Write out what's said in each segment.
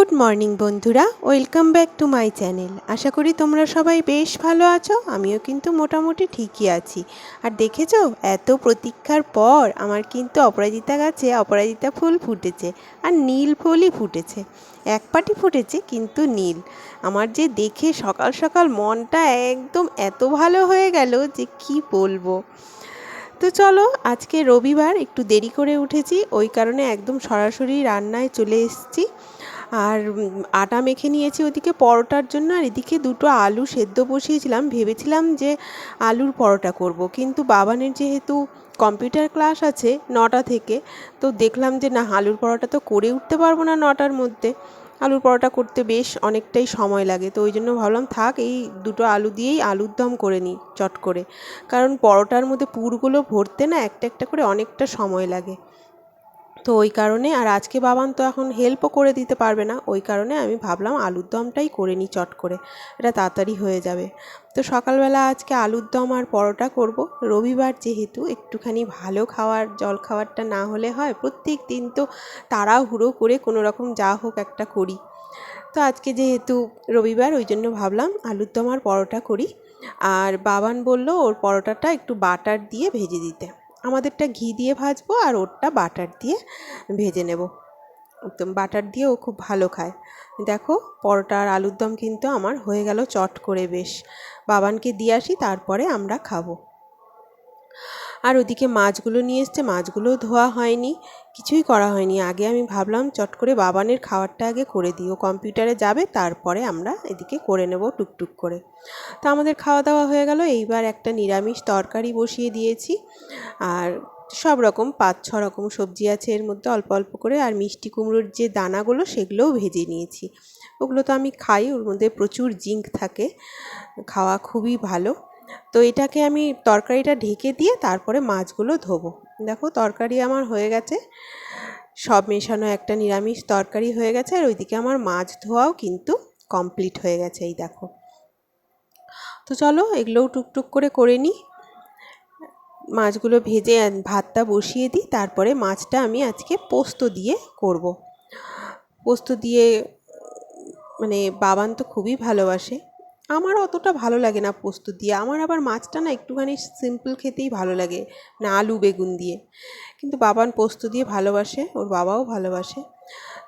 Good morning বন্ধুরা, welcome back to my channel. আশা করি তোমরা সবাই বেশ ভালো আছো, আমিও কিন্তু মোটামুটি ঠিকই আছি। আর দেখেছ, এত প্রতীক্ষার পর আমার কিন্তু অপরাজিতা গাছে অপরাজিতা ফুল ফুটেছে, আর নীল ফুলই ফুটেছে। এক পাটি ফুটেছে, কিন্তু নীল। আমার যে দেখে সকাল সকাল মনটা একদম এত ভালো হয়ে গেল যে কি বলব। তো চলো, আজকে রবিবার, একটু দেরি করে উঠেছি, ওই কারণে একদম সরাসরি রান্নায় চলে এসেছি। আর আটা মেখে নিয়েছি ওদিকে পরোটার জন্য, আর এদিকে দুটো আলু সেদ্ধ বসিয়েছিলাম। ভেবেছিলাম যে আলুর পরোটা করব, কিন্তু বাবানের যেহেতু কম্পিউটার ক্লাস আছে নটা থেকে, তো দেখলাম যে না, আলুর পরোটা তো করে উঠতে পারব না নটার মধ্যে। আলুর পরোটা করতে বেশ অনেকটাই সময় লাগে, তো ওই জন্য ভাবলাম, থাক, এই দুটো আলু দিয়েই আলুর দম করে নিই চট করে। কারণ পরোটার মধ্যে পুরগুলো ভরতে না, একটা একটা করে অনেকটা সময় লাগে। তো ওই কারণে, আর আজকে বাবান তো এখন হেল্পও করে দিতে পারবে না। ওই কারণে আমি ভাবলাম আলুর দমটাই করে নিই চট করে। এটা তাড়াতাড়ি হয়ে যাবে। তো সকালবেলা আজকে আলুর দম আর পরোটা করব। রবিবার যেহেতু একটুখানি ভালো খাওয়ার, জল খাবারটা না হলে হয়। প্রত্যেক দিন তো তাড়াহুড়ো করে কোনো রকম যা হোক একটা করি। তো আজকে যেহেতু রবিবার, ওই জন্য ভাবলাম আলুর দম আর পরোটা করি। আর বাবান বলল, ওর পরোটাটা একটু বাটার দিয়ে ভেজে দিতে। আমাদেরটা ঘি দিয়ে ভাজবো আর ওরটা বাটার দিয়ে ভেজে নেব। তো বাটার দিয়ে ও খুব ভালো খায়। দেখো পরোটা আর আলুর দম কিন্তু আমার হয়ে গেল চট করে বেশ। বাবানকে দিয়ে আসি, তারপরে আমরা খাব। আর ওদিকে মাছগুলো নিয়ে এসছে, মাছগুলোও ধোয়া হয়নি, কিছুই করা হয়নি। আগে আমি ভাবলাম, চট করে বাবানের খাবারটা আগে করে দিই, ও কম্পিউটারে যাবে, তারপরে আমরা এদিকে করে নেব টুকটুক করে। তো আমাদের খাওয়া দাওয়া হয়ে গেল, এইবার একটা নিরামিষ তরকারি বসিয়ে দিয়েছি। আর সব রকম, পাঁচ ছ রকম সবজি আছে এর মধ্যে, অল্প অল্প করে, আর মিষ্টি কুমড়োর যে দানাগুলো, সেগুলোও ভেজে নিয়েছি। ওগুলো তো আমি খাই, ওর মধ্যে প্রচুর জিঙ্ক থাকে, খাওয়া খুবই ভালো। তো এটাকে আমি তরকারিটা ঢেকে দিয়ে তারপরে মাছগুলো ধোবো। দেখো তরকারি আমার হয়ে গেছে। সব মেশানো একটা নিরামিষ তরকারি হয়ে গেছে আর ওইদিকে আমার মাছ ধোয়াও কিন্তু কমপ্লিট হয়ে গেছে, এই দেখো। তো চলো এগুলোও টুকটুক করে করে নিই। মাছগুলো ভেজে ভাতটা বসিয়ে দিই, তারপরে মাছটা আমি আজকে পোস্ত দিয়ে করব। পোস্ত দিয়ে মানে বাবান তো খুবই ভালোবাসে। আমার অতটা ভালো লাগে না পোস্ত দিয়ে। আমার আবার মাছটা না একটুখানি সিম্পল খেতেই ভালো লাগে, না আলু বেগুন দিয়ে। কিন্তু বাবান পোস্ত দিয়ে ভালোবাসে, ওর বাবাও ভালোবাসে।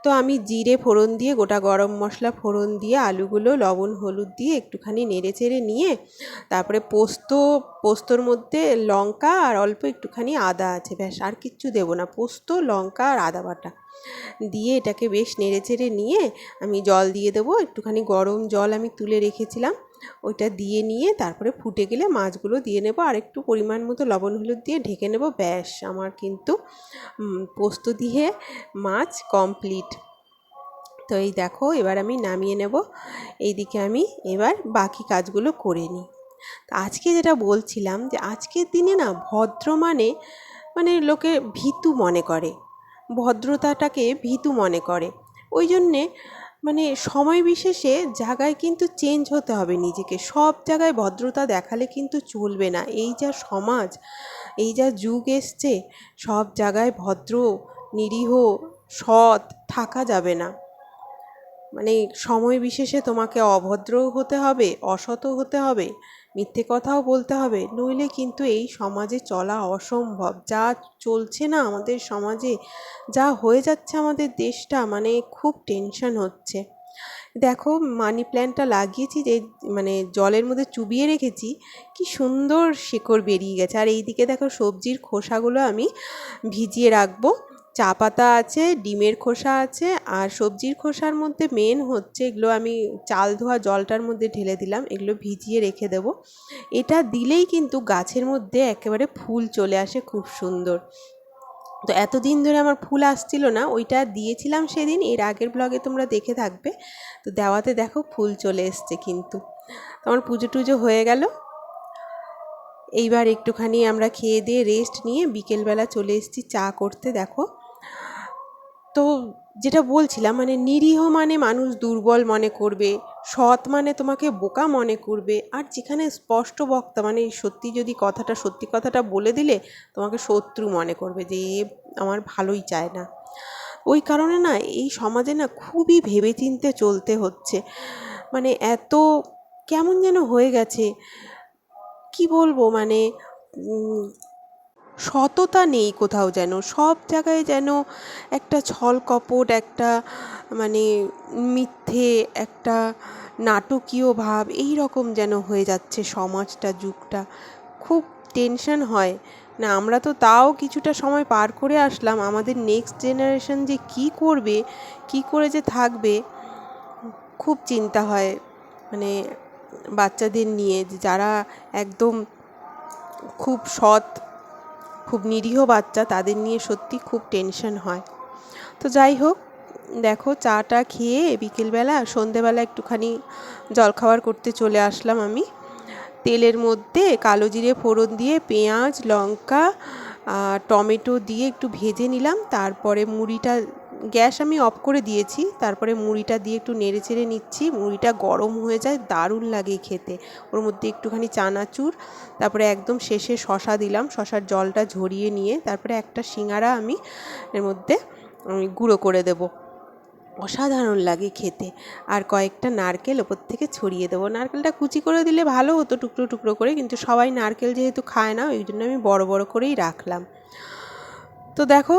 তো আমি জিরে ফোড়ন দিয়ে, গোটা গরম মশলা ফোড়ন দিয়ে, আলুগুলো, লবণ, হলুদ দিয়ে একটুখানি নেড়ে চেড়ে নিয়ে, তারপরে পোস্ত, পোস্তর মধ্যে লঙ্কা আর অল্প একটুখানি আদা আছে, ব্যাস, আর কিচ্ছু দেবো না। পোস্ত, লঙ্কা আর আদা বাটা দিয়ে এটাকে বেশ নেড়ে চেড়ে নিয়ে আমি জল দিয়ে দেবো। একটুখানি গরম জল আমি তুলে রেখেছিলাম। ওইটা দিয়ে নিয়ে তারপরে ফুটে গেলে মাছগুলো দিয়ে নেব। আর একটু পরিমাণ মতো লবণ, হলুদ দিয়ে ঢেকে নেব। ব্যাস, আমার কিন্তু পোস্ত দিয়ে মাছ কমপ্লিট। তো এই দেখো, এবার আমি নামিয়ে নেব। এইদিকে আমি এবার বাকি কাজগুলো করে নিই। আজকে যেটা বলছিলাম যে, আজকের দিনে না ভদ্র মানে মানে লোকে ভীতু মনে করে। ভদ্রতাটাকে ভীতু মনে করে। ওই জন্যে মানে সময় বিশেষে জায়গায় কিন্তু চেঞ্জ হতে হবে নিজেকে। সব জায়গায় ভদ্রতা দেখালে কিন্তু চলবে না। এই যা সমাজ, এই যা যুগ এসছে, সব জায়গায় ভদ্র, নিরীহ, সৎ থাকা যাবে না। মানে সময় বিশেষে তোমাকে অভদ্রও হতে হবে অসতও হতে হবে, মিথ্যে কথাও বলতে হবে, নইলে কিন্তু এই সমাজে চলা অসম্ভব। যা চলছে না আমাদের সমাজে, যা হয়ে যাচ্ছে আমাদের দেশটা মানে খুব টেনশন হচ্ছে। দেখো মানি প্ল্যান্টটা লাগিয়েছি যে মানে জলের মধ্যে চুবিয়ে রেখেছি, কি সুন্দর শিকড় বেরিয়ে গেছে। আর এইদিকে দেখো সবজির খোসাগুলো আমি ভিজিয়ে রাখব। চা পাতা আছে, ডিমের খোসা আছে, আর সবজির খোসার মধ্যে মেন হচ্ছে এগুলো আমি চাল ধোয়া জলটার মধ্যে ঢেলে দিলাম, এগুলো ভিজিয়ে রেখে দেবো। এটা দিলেই কিন্তু গাছের মধ্যে একেবারে ফুল চলে আসে খুব সুন্দর। তো এতদিন ধরে আমার ফুল আসছিল না, ওইটা দিয়েছিলাম সেদিন, এর আগের ব্লগে তোমরা দেখে থাকবে। তো দেওয়াতে দেখো ফুল চলে এসছে কিন্তু। আমার পুজো টুজো হয়ে গেল। এইবার একটুখানি আমরা খেয়ে দিয়ে রেস্ট নিয়ে বিকেলবেলা চলে এসেছি চা করতে, দেখো। তো যেটা বলছিলাম মানে নিরীহ মানে মানুষ দুর্বল মনে করবে, সৎ মানে তোমাকে বোকা মনে করবে। আর যেখানে স্পষ্ট বক্তা মানে সত্যি যদি কথাটা, সত্যি কথাটা বলে দিলে তোমাকে শত্রু মনে করবে যে, এ আমার ভালোই চায় না। ওই কারণে না, এই সমাজে না খুবই ভেবেচিন্তে চলতে হচ্ছে। মানে এত কেমন যেন হয়ে গেছে। কি বলব মানে সততা নেই কোথাও যেন, সব জায়গায় যেন একটা ছল কপট, একটা মানে মিথ্যে, একটা নাটকীয় ভাব, এই রকম যেন হয়ে যাচ্ছে সমাজটা, যুগটা। খুব টেনশন হয়। না, আমরা তো তাও কিছুটা সময় পার করে আসলাম। আমাদের নেক্সট জেনারেশন যে কি করবে, কি করে যে থাকবে, খুব চিন্তা হয়। মানে বাচ্চাদের নিয়ে যারা একদম খুব সৎ খুব নিরীহ বাচ্চা, তাদের নিয়ে সত্যি খুব টেনশন হয়। তো যাই হোক, দেখো চাটা খেয়ে বিকেলবেলা, সন্ধেবেলা একটুখানি জলখাবার করতে চলে আসলাম আমি। তেলের মধ্যে কালো জিরে ফোড়ন দিয়ে পেঁয়াজ, লঙ্কা টমেটো দিয়ে একটু ভেজে নিলাম, তারপরে মুড়িটা গ্যাস আমি অফ করে দিয়েছি, তারপরে মুড়িটা দিয়ে একটু নেড়ে চেড়ে নিচ্ছি, মুড়িটা গরম হয়ে যায়, দারুণ লাগে খেতে। ওর মধ্যে একটুখানি চানাচুর, তারপরে একদম শেষে শশা দিলাম, শশার জলটা ঝরিয়ে নিয়ে তারপরে একটা সিঙ্গারা আমি এর মধ্যে আমি গুঁড়ো করে দেবো। অসাধারণ লাগে খেতে। আর কয়েকটা নারকেল ওপর থেকে ছড়িয়ে দেবো। নারকেলটা কুচি করে দিলে ভালো হতো টুকরো টুকরো করে, কিন্তু সবাই নারকেল যেহেতু খায় না, ওই জন্য আমি বড় বড় করেই রাখলাম। তো দেখো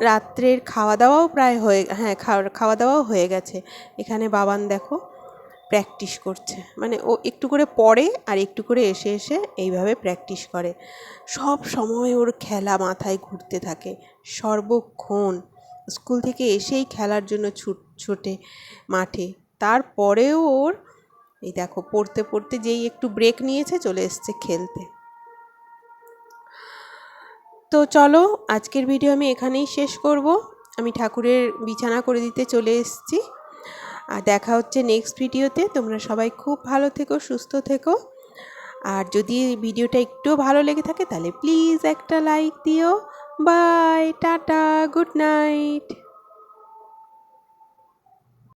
রাত্রের খাওয়া দাওয়াও প্রায় হয়ে হ্যাঁ খাওয়া খাওয়া দাওয়াও হয়ে গেছে। এখানে বাবান দেখো প্র্যাকটিস করছে। মানে ও একটু করে পড়ে আর একটু করে এসে এসে এইভাবে প্র্যাকটিস করে। সব সময় ওর খেলা মাথায় ঘুরতে থাকে। সর্বক্ষণ স্কুল থেকে এসেই খেলার জন্য ছুট, ছোটে মাঠে। তারপরেও ওর, এই দেখো, পড়তে পড়তে যেই একটু ব্রেক নিয়েছে চলে এসছে খেলতে। তো চলো, আজকের ভিডিও আমি এখানেই শেষ করব। আমি ঠাকুরের বিছানা করে দিতে চলে এসেছি। আর দেখা হচ্ছে নেক্সট ভিডিওতে তোমরা সবাই খুব ভালো থেকো, সুস্থ থেকো। আর যদি ভিডিওটা একটুও ভালো লেগে থাকে, তাহলে প্লিজ একটা লাইক দিও। By tata good night